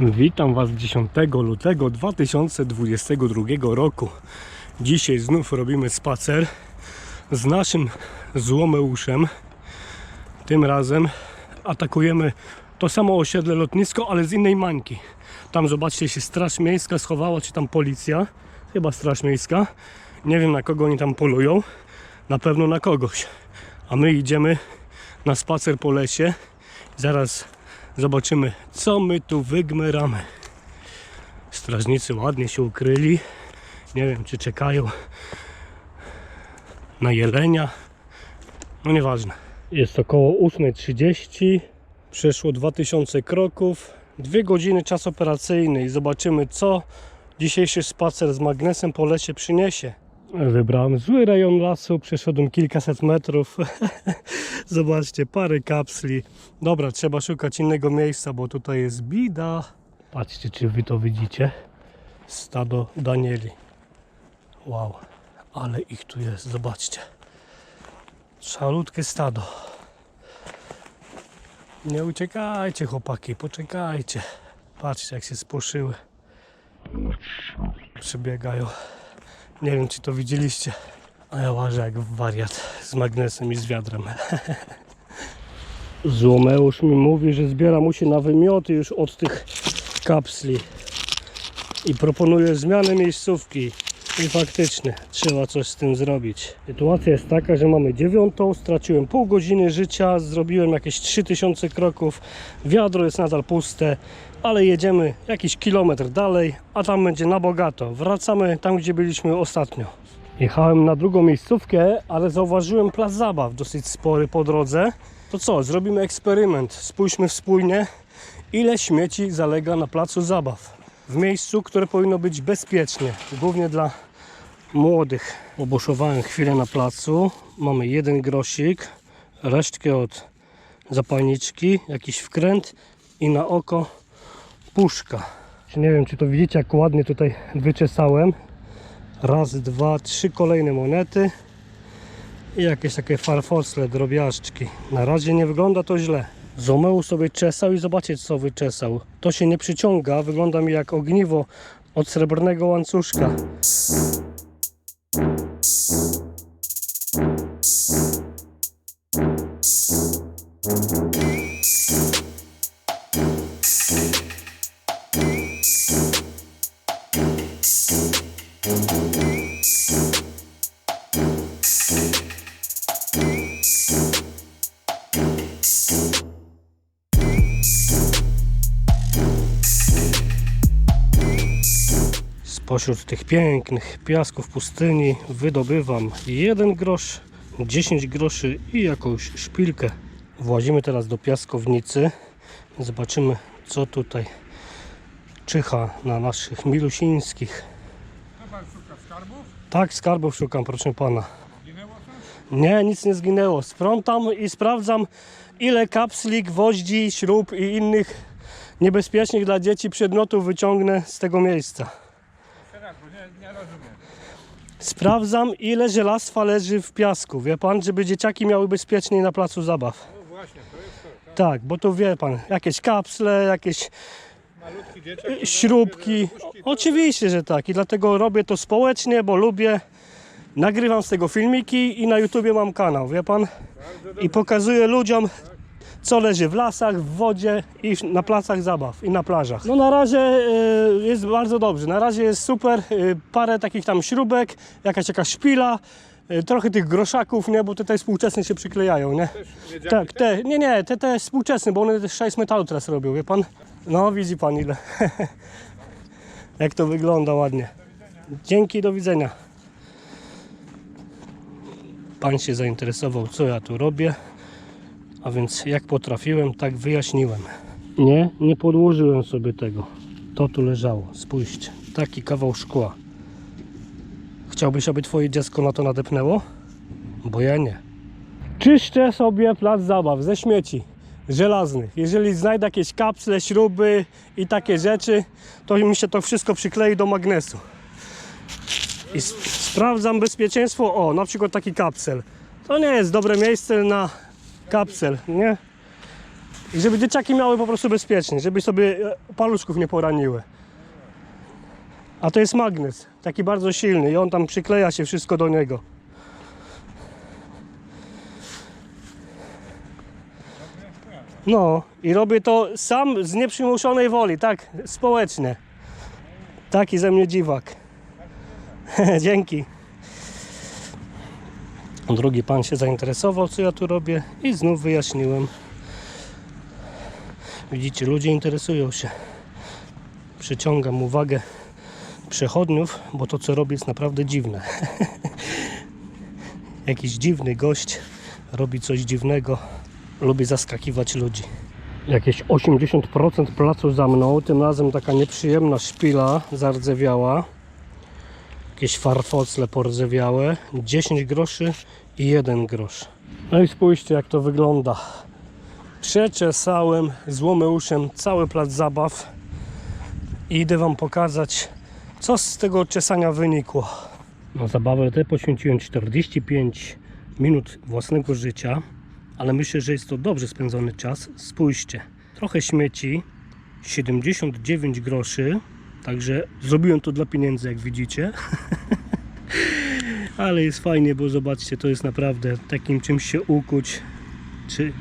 Witam Was 10 lutego 2022 roku. Dzisiaj znów robimy spacer z naszym złomeuszem. Tym razem atakujemy to samo osiedle lotnisko, ale z innej mańki. Tam zobaczcie się Straż Miejska schowała, czy tam policja. Chyba Straż Miejska. Nie wiem na kogo oni tam polują. Na pewno na kogoś. A my idziemy na spacer po lesie. Zaraz Zobaczymy, co my tu wygmeramy. Strażnicy ładnie się ukryli. Nie wiem, czy czekają na jelenia. No nieważne. Jest około 8.30. Przeszło 2000 kroków. Dwie godziny czas operacyjny i zobaczymy, co dzisiejszy spacer z magnesem po lesie przyniesie. Wybrałem zły rejon lasu, przeszedłem kilkaset metrów. Zobaczcie, parę kapsli. Dobra, trzeba szukać innego miejsca, bo tutaj jest bida. Patrzcie, czy wy to widzicie. Stado Danieli. Wow, ale ich tu jest, zobaczcie. Szalutkie stado. Nie uciekajcie, chłopaki, poczekajcie. Patrzcie, jak się spłoszyły. Przebiegają. Nie wiem, czy to widzieliście. A ja łażę jak wariat z magnesem i z wiadrem. Złomeusz mi mówi, że zbiera mu się na wymioty już od tych kapsli. I proponuje zmianę miejscówki. I faktycznie trzeba coś z tym zrobić. Sytuacja jest taka, że mamy dziewiątą, straciłem pół godziny życia, zrobiłem jakieś 3000 kroków, wiadro jest nadal puste, ale jedziemy jakiś kilometr dalej, a tam będzie na bogato. Wracamy tam, gdzie byliśmy ostatnio. Jechałem na drugą miejscówkę, ale zauważyłem plac zabaw dosyć spory po drodze. To co, zrobimy eksperyment. Spójrzmy wspólnie, ile śmieci zalega na placu zabaw. W miejscu, które powinno być bezpiecznie, głównie dla młodych. Obuszowałem chwilę na placu. Mamy jeden grosik, resztkę od zapalniczki, jakiś wkręt i na oko puszka. Nie wiem, czy to widzicie, jak ładnie tutaj wyczesałem. Raz, dwa, trzy kolejne monety i jakieś takie farfosle, drobiażdżki. Na razie nie wygląda to źle. Zomeu sobie czesał i zobaczcie co wyczesał. To się nie przyciąga, wygląda mi jak ogniwo od srebrnego łańcuszka. Spośród tych pięknych piasków pustyni wydobywam jeden grosz, 10 groszy i jakąś szpilkę. Włazimy teraz do piaskownicy. Zobaczymy co tutaj czyha na naszych milusińskich. Skarbów? Tak, skarbów szukam, proszę pana. Ginęło coś? Nie, nic nie zginęło. Sprzątam i sprawdzam ile kapsli, gwoździ, śrub i innych niebezpiecznych dla dzieci przedmiotów wyciągnę z tego miejsca. Nie, nie rozumiem. Sprawdzam ile żelastwa leży w piasku, wie pan, żeby dzieciaki miały bezpieczniej na placu zabaw. No właśnie, to jest to. Tak? Tak, bo tu wie pan, jakieś kapsle, jakieś Malutki dzieciak. y, śrubki. O- Oczywiście, że tak i dlatego robię to społecznie, bo lubię. Nagrywam z tego filmiki i na YouTubie mam kanał, wie pan? I pokazuję ludziom, co leży w lasach, w wodzie i na placach zabaw i na plażach. No na razie y, jest bardzo dobrze, na razie jest super, y, parę takich tam śrubek, jakaś jakaś szpila, y, trochę tych groszaków, nie, bo te, te współczesne się przyklejają, nie? Tak, te, nie, nie, te, te współczesne, bo one też 6 metalu teraz robią, wie pan? No, widzi pan ile. Jak to wygląda ładnie. Dzięki, do widzenia. Pan się zainteresował, co ja tu robię. A więc jak potrafiłem, tak wyjaśniłem. Nie, nie podłożyłem sobie tego. To tu leżało. Spójrzcie, taki kawał szkła. Chciałbyś, aby twoje dziecko na to nadepnęło? Bo ja nie. Czyszczę sobie plac zabaw ze śmieci żelaznych. Jeżeli znajdę jakieś kapsle, śruby i takie rzeczy, to mi się to wszystko przyklei do magnesu. I sprawdzam bezpieczeństwo. O, na przykład taki kapsel. To nie jest dobre miejsce na kapsel, nie? I żeby dzieciaki miały po prostu bezpiecznie, żeby sobie e, paluszków nie poraniły. A to jest magnes, taki bardzo silny i on tam przykleja się wszystko do niego. No i robię to sam z nieprzymuszonej woli, tak, społecznie. Taki ze mnie dziwak. Dzięki. Drugi pan się zainteresował, co ja tu robię i znów wyjaśniłem. Widzicie, ludzie interesują się. Przyciągam uwagę przechodniów, bo to co robię jest naprawdę dziwne. Jakiś dziwny gość robi coś dziwnego, lubi zaskakiwać ludzi. Jakieś 80% placu za mną, tym razem taka nieprzyjemna szpila zardzewiała. Jakieś farfocle pordzewiałe, 10 groszy i 1 grosz. No i spójrzcie jak to wygląda. Przeczesałem złomeuszem cały plac zabaw i idę Wam pokazać, co z tego czesania wynikło. Na zabawę tę poświęciłem 45 minut własnego życia, ale myślę, że jest to dobrze spędzony czas. Spójrzcie, trochę śmieci, 79 groszy, także zrobiłem to dla pieniędzy, jak widzicie. ale jest fajnie, bo zobaczcie, to jest naprawdę takim czymś się ukuć, czy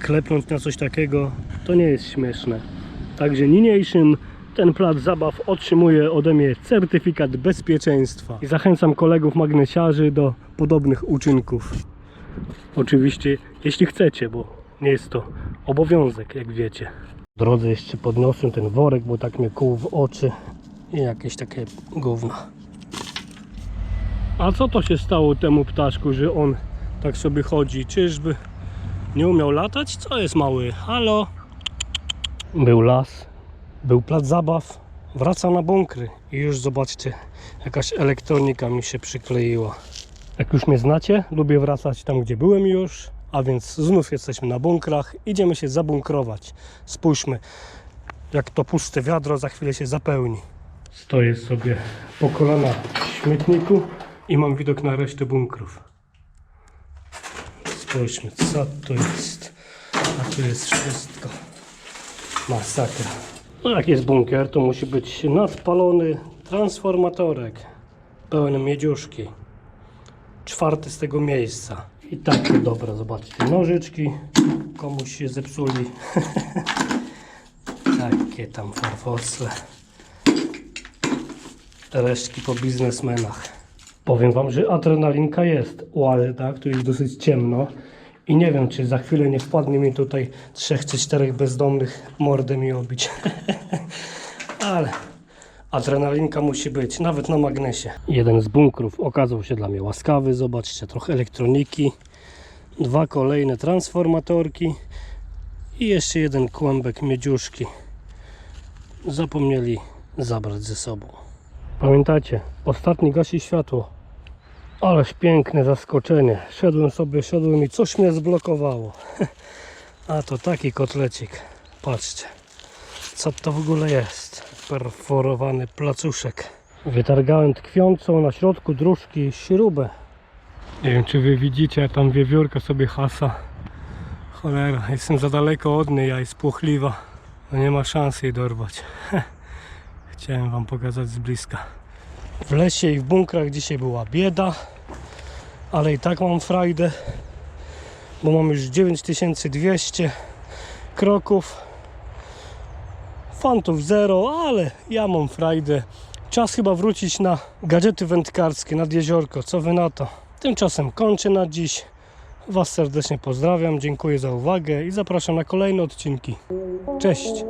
klepnąć na coś takiego, to nie jest śmieszne. Także niniejszym ten plac zabaw otrzymuje ode mnie certyfikat bezpieczeństwa i zachęcam kolegów magnesiarzy do podobnych uczynków. Oczywiście, jeśli chcecie, bo nie jest to obowiązek, jak wiecie. Drodze jeszcze podniosłem ten worek, bo tak mnie kłuł w oczy i jakieś takie gówno. A co to się stało temu ptaszku, że on tak sobie chodzi? Czyżby nie umiał latać? Co jest mały? Halo? Był las, był plac zabaw, wraca na bunkry i już zobaczcie, jakaś elektronika mi się przykleiła. Jak już mnie znacie, lubię wracać tam, gdzie byłem już, a więc znów jesteśmy na bunkrach, idziemy się zabunkrować. Spójrzmy, jak to puste wiadro za chwilę się zapełni. Stoję sobie po kolana w śmietniku i mam widok na resztę bunkrów. Spójrzmy, co tu jest. A tu jest wszystko. Masakra. No jak jest bunkier, to musi być nadpalony transformatorek pełen miedziuszki. Czwarty z tego miejsca. I takie dobra, zobaczcie, nożyczki komuś się zepsuli. takie tam farfosle. Resztki po biznesmenach. Powiem wam, że adrenalinka jest u Alda, tu jest dosyć ciemno. I nie wiem, czy za chwilę nie wpadnie mi tutaj trzech czy czterech bezdomnych mordę mi obić. Ale adrenalinka musi być, nawet na magnesie. Jeden z bunkrów okazał się dla mnie łaskawy. Zobaczcie, trochę elektroniki. Dwa kolejne transformatorki. I jeszcze jeden kłębek miedziuszki. Zapomnieli zabrać ze sobą. Pamiętacie, ostatni gasi światło. Ależ piękne zaskoczenie. Szedłem sobie, szedłem i coś mnie zblokowało. A to taki kotlecik. Patrzcie. Co to w ogóle jest? Perforowany placuszek. Wytargałem tkwiącą na środku dróżki śrubę. Nie wiem czy wy widzicie, tam wiewiórka sobie hasa. Cholera, jestem za daleko od niej, a jest płochliwa. No nie ma szans jej dorwać. Chciałem wam pokazać z bliska. W lesie i w bunkrach dzisiaj była bieda, ale i tak mam frajdę, bo mam już 9200 kroków. Fantów zero, ale ja mam frajdę. Czas chyba wrócić na gadżety wędkarskie nad jeziorko. Co wy na to? Tymczasem kończę na dziś. Was serdecznie pozdrawiam, dziękuję za uwagę i zapraszam na kolejne odcinki. Cześć!